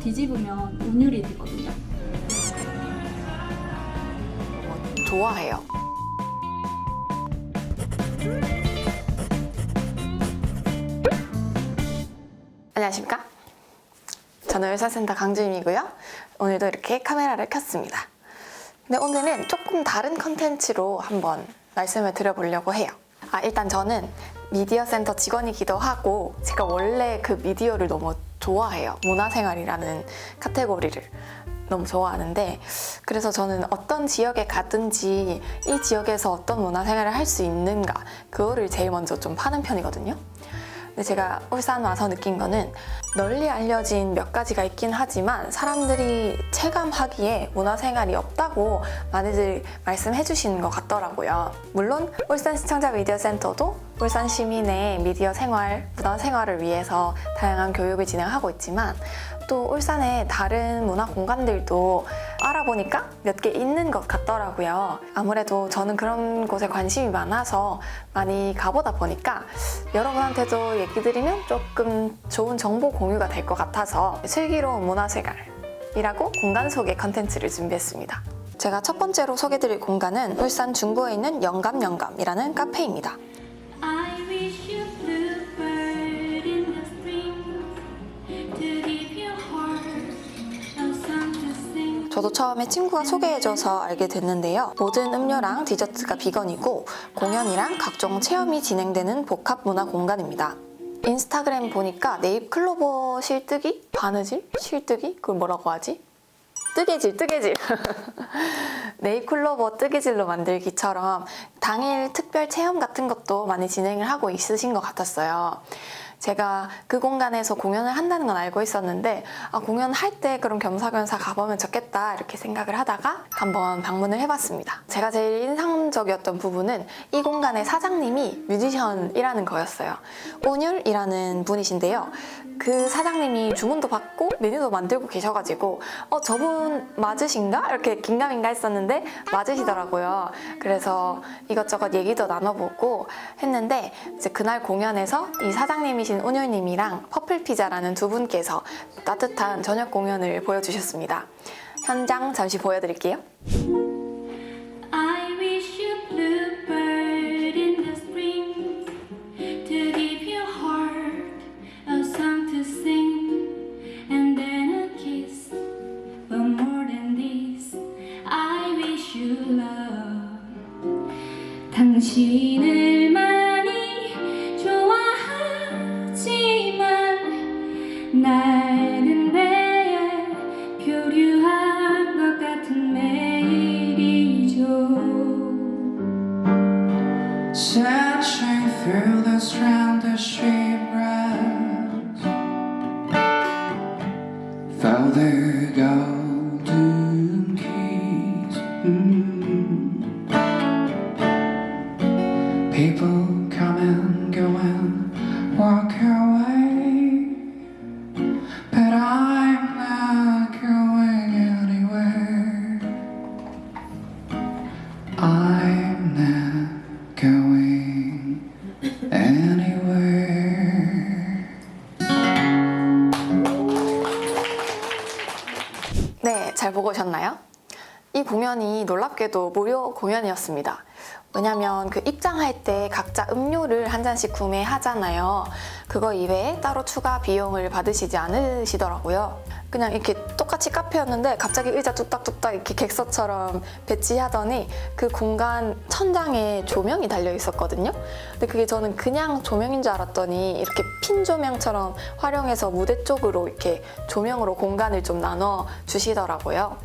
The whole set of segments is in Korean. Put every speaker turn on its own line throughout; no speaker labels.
뒤집으면 운율이 되거든요.
좋아해요. 안녕하십니까? 저는 의사센터 강주임이고요. 오늘도 이렇게 카메라를 켰습니다. 근데 오늘은 조금 다른 컨텐츠로 한번 말씀을 드려보려고 해요. 아, 일단 저는 미디어 센터 직원이기도 하고 제가 원래 그 미디어를 너무 좋아해요. 문화생활이라는 카테고리를 너무 좋아하는데 그래서 저는 어떤 지역에 가든지 이 지역에서 어떤 문화생활을 할 수 있는가 그거를 제일 먼저 좀 파는 편이거든요. 근데 제가 울산 와서 느낀 거는 널리 알려진 몇 가지가 있긴 하지만 사람들이 체감하기에 문화생활이 없다고 많이들 말씀해 주시는 것 같더라고요. 물론 울산 시청자 미디어 센터도 울산 시민의 미디어 생활, 문화 생활을 위해서 다양한 교육을 진행하고 있지만 또 울산의 다른 문화 공간들도 알아보니까 몇 개 있는 것 같더라고요. 아무래도 저는 그런 곳에 관심이 많아서 많이 가보다 보니까 여러분한테도 얘기 드리면 조금 좋은 정보 공유가 될 것 같아서 슬기로운 문화생활이라고 공간 소개 컨텐츠를 준비했습니다. 제가 첫 번째로 소개드릴 공간은 울산 중부에 있는 영감영감이라는 카페입니다. 저도 처음에 친구가 소개해줘서 알게 됐는데요. 모든 음료랑 디저트가 비건이고 공연이랑 각종 체험이 진행되는 복합 문화 공간입니다. 인스타그램 보니까 네잎 클로버 실뜨기? 바느질? 실뜨기? 그걸 뭐라고 하지? 뜨개질, 뜨개질. 네잎 클로버 뜨개질로 만들기처럼 당일 특별 체험 같은 것도 많이 진행을 하고 있으신 것 같았어요. 제가 그 공간에서 공연을 한다는 건 알고 있었는데 아, 공연할 때 그럼 겸사겸사 가보면 좋겠다 이렇게 생각을 하다가 한번 방문을 해봤습니다. 제가 제일 인상적이었던 부분은 이 공간의 사장님이 뮤지션이라는 거였어요. 온율이라는 분이신데요. 그 사장님이 주문도 받고 메뉴도 만들고 계셔가지고 어 저분 맞으신가 이렇게 긴가민가 했었는데 맞으시더라고요. 그래서 이것저것 얘기도 나눠보고 했는데 이제 그날 공연에서 이 사장님이신 온율님이랑 퍼플피자라는 두 분께서 따뜻한 저녁 공연을 보여주셨습니다. 현장 잠시 보여드릴게요.
You
Searching through the stranded Found the
네, 잘 보고 오셨나요? 이 공연이 놀랍게도 무료 공연이었습니다. 왜냐면 그 입장할 때 각자 음료를 한 잔씩 구매하잖아요. 그거 이외에 따로 추가 비용을 받으시지 않으시더라고요. 그냥 이렇게 똑같이 카페였는데 갑자기 의자 뚝딱뚝딱 이렇게 객석처럼 배치하더니 그 공간 천장에 조명이 달려 있었거든요. 근데 그게 저는 그냥 조명인 줄 알았더니 이렇게 핀 조명처럼 활용해서 무대 쪽으로 이렇게 조명으로 공간을 좀 나눠 주시더라고요.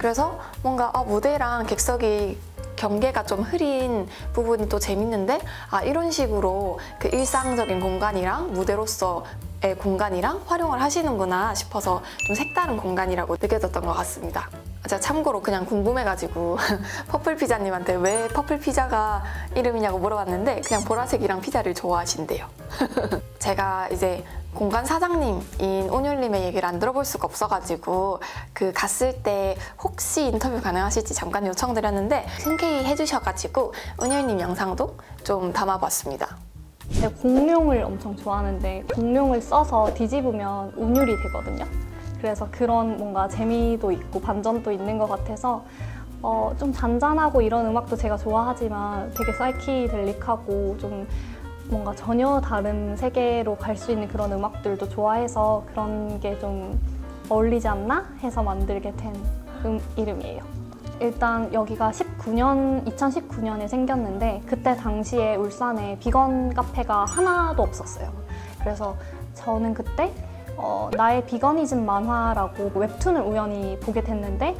그래서 뭔가 아, 무대랑 객석이 경계가 좀 흐린 부분이 또 재밌는데 아 이런 식으로 그 일상적인 공간이랑 무대로서 의 공간이랑 활용을 하시는구나 싶어서 좀 색다른 공간이라고 느껴졌던 것 같습니다. 제가 참고로 그냥 궁금해가지고 퍼플 피자님한테 왜 퍼플 피자가 이름이냐고 물어봤는데 그냥 보라색이랑 피자를 좋아하신대요. 제가 이제 공간 사장님인 온율님의 얘기를 안 들어볼 수가 없어가지고 그 갔을 때 혹시 인터뷰 가능하실지 잠깐 요청드렸는데 흔쾌히 해주셔가지고 온율님 영상도 좀 담아봤습니다.
제가 공룡을 엄청 좋아하는데 공룡을 써서 뒤집으면 운율이 되거든요. 그래서 그런 뭔가 재미도 있고 반전도 있는 것 같아서 어, 좀 잔잔하고 이런 음악도 제가 좋아하지만 되게 사이키델릭하고 좀 뭔가 전혀 다른 세계로 갈 수 있는 그런 음악들도 좋아해서 그런 게 좀 어울리지 않나 해서 만들게 된 음, 이름이에요. 일단 여기가 19년, 2019년에 생겼는데 그때 당시에 울산에 비건 카페가 하나도 없었어요. 그래서 저는 그때 어, 나의 비거니즘 만화라고 웹툰을 우연히 보게 됐는데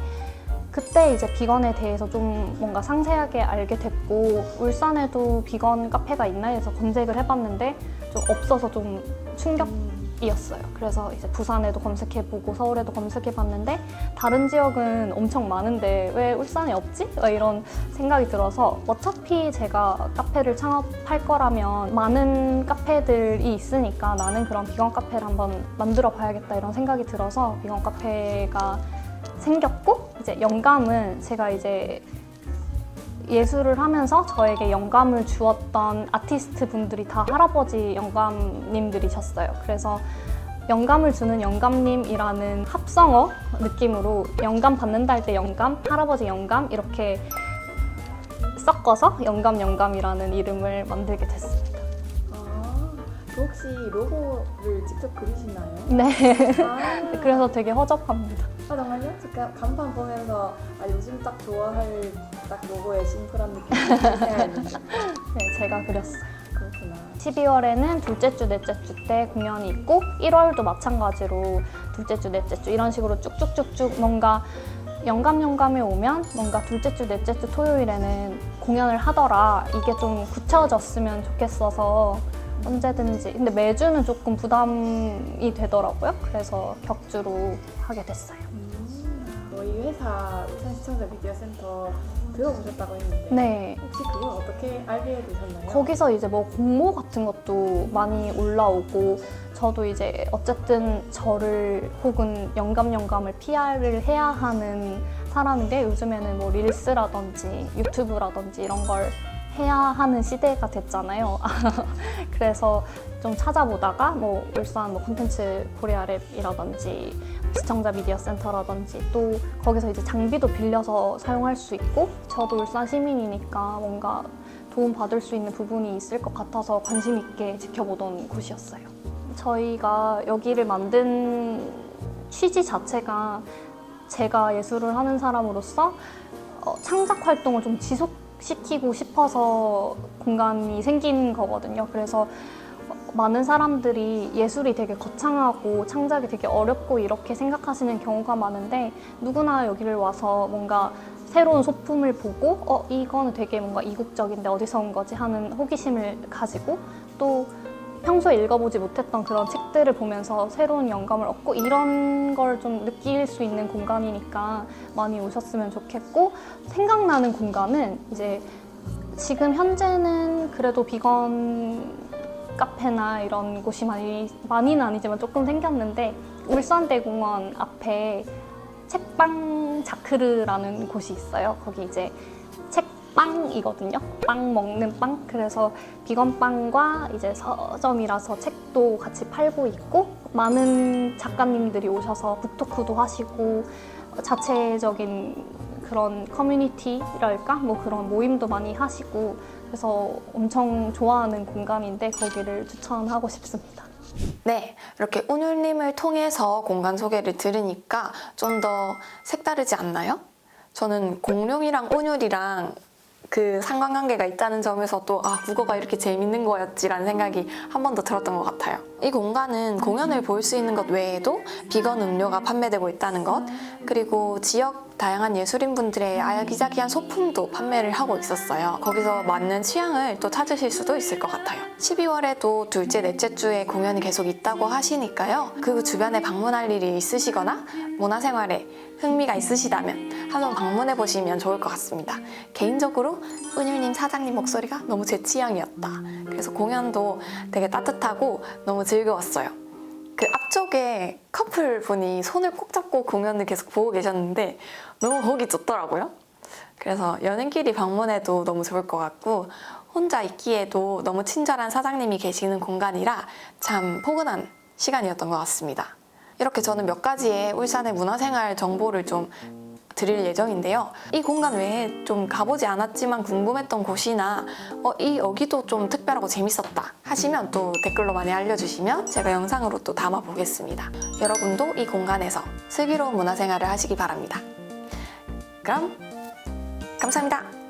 그때 이제 비건에 대해서 좀 뭔가 상세하게 알게 됐고 울산에도 비건 카페가 있나 해서 검색을 해봤는데 좀 없어서 좀 충격이었어요. 그래서 이제 부산에도 검색해보고 서울에도 검색해봤는데 다른 지역은 엄청 많은데 왜 울산에 없지? 막 이런 생각이 들어서 어차피 제가 카페를 창업할 거라면 많은 카페들이 있으니까 나는 그런 비건 카페를 한번 만들어 봐야겠다 이런 생각이 들어서 비건 카페가 생겼고 이제 영감은 제가 이제 예술을 하면서 저에게 영감을 주었던 아티스트 분들이 다 할아버지 영감님들이셨어요. 그래서 영감을 주는 영감님이라는 합성어 느낌으로 영감 받는다 할 때 영감, 할아버지 영감 이렇게 섞어서 영감 영감이라는 이름을 만들게
그 혹시 로고를 직접 그리시나요?
네.
아,
그래서 되게 허접합니다.
아 정말요? 제가 간판 보면서 아, 요즘 딱 좋아할 딱 로고의 심플한 느낌이 생각했는데
네, 제가 그렸어요.
그렇구나.
12월에는 둘째 주, 넷째 주 때 공연이 있고 1월도 마찬가지로 둘째 주, 넷째 주 이런 식으로 쭉쭉쭉쭉 뭔가 영감 영감에 오면 뭔가 둘째 주, 넷째 주 토요일에는 공연을 하더라 이게 좀 굳혀졌으면 좋겠어서 언제든지. 근데 매주는 조금 부담이 되더라고요. 그래서 격주로 하게 됐어요.
저희 회사 울산 시청자 미디어 센터 들어보셨다고 했는데
네.
혹시 그건 어떻게 알게 되셨나요?
거기서 이제 뭐 공모 같은 것도 많이 올라오고 저도 이제 어쨌든 저를 혹은 영감 영감을 PR을 해야 하는 사람인데 요즘에는 뭐 릴스라든지 유튜브라든지 이런 걸 해야 하는 시대가 됐잖아요. 그래서 좀 찾아보다가 뭐 울산 뭐 콘텐츠 코리아랩이라든지 시청자 미디어 센터라든지 또 거기서 이제 장비도 빌려서 사용할 수 있고 저도 울산 시민이니까 뭔가 도움 받을 수 있는 부분이 있을 것 같아서 관심 있게 지켜보던 곳이었어요. 저희가 여기를 만든 취지 자체가 제가 예술을 하는 사람으로서 어, 창작 활동을 좀 지속 시키고 싶어서 공간이 생긴 거거든요. 그래서 어, 많은 사람들이 예술이 되게 거창하고 창작이 되게 어렵고 이렇게 생각하시는 경우가 많은데 누구나 여기를 와서 뭔가 새로운 소품을 보고 어 이거는 되게 뭔가 이국적인데 어디서 온 거지 하는 호기심을 가지고 또 평소에 읽어보지 못했던 그런 책들을 보면서 새로운 영감을 얻고 이런 걸 좀 느낄 수 있는 공간이니까 많이 오셨으면 좋겠고 생각나는 공간은 이제 지금 현재는 그래도 비건 카페나 이런 곳이 많이 많이는 아니지만 조금 생겼는데 울산대공원 앞에 책빵 자크르라는 곳이 있어요. 거기 이제 책 빵이거든요. 빵 먹는 빵. 그래서 비건 빵과 이제 서점이라서 책도 같이 팔고 있고 많은 작가님들이 오셔서 북토크도 하시고 자체적인 그런 커뮤니티랄까 뭐 그런 모임도 많이 하시고 그래서 엄청 좋아하는 공간인데 거기를 추천하고 싶습니다.
네, 이렇게 운율님을 통해서 공간 소개를 들으니까 좀 더 색다르지 않나요? 저는 공룡이랑 운율이랑 그 상관관계가 있다는 점에서도 아 국어가 이렇게 재밌는 거였지라는 생각이 한 번 더 들었던 것 같아요. 이 공간은 공연을 볼 수 있는 것 외에도 비건 음료가 판매되고 있다는 것 그리고 지역 다양한 예술인분들의 아기자기한 소품도 판매를 하고 있었어요. 거기서 맞는 취향을 또 찾으실 수도 있을 것 같아요. 12월에도 둘째, 넷째 주에 공연이 계속 있다고 하시니까요. 그 주변에 방문할 일이 있으시거나 문화생활에 흥미가 있으시다면 한번 방문해 보시면 좋을 것 같습니다. 개인적으로 은율님 사장님 목소리가 너무 제 취향이었다. 그래서 공연도 되게 따뜻하고 너무 즐거웠어요. 그 앞쪽에 커플 분이 손을 꼭 잡고 공연을 계속 보고 계셨는데 너무 보기 좋더라고요. 그래서 연인끼리 방문해도 너무 좋을 것 같고 혼자 있기에도 너무 친절한 사장님이 계시는 공간이라 참 포근한 시간이었던 것 같습니다. 이렇게 저는 몇 가지의 울산의 문화생활 정보를 좀 드릴 예정인데요. 이 공간 외에 좀 가보지 않았지만 궁금했던 곳이나 어, 이 여기도 좀 특별하고 재밌었다 하시면 또 댓글로 많이 알려주시면 제가 영상으로 또 담아 보겠습니다. 여러분도 이 공간에서 슬기로운 문화생활을 하시기 바랍니다. 그럼 감사합니다.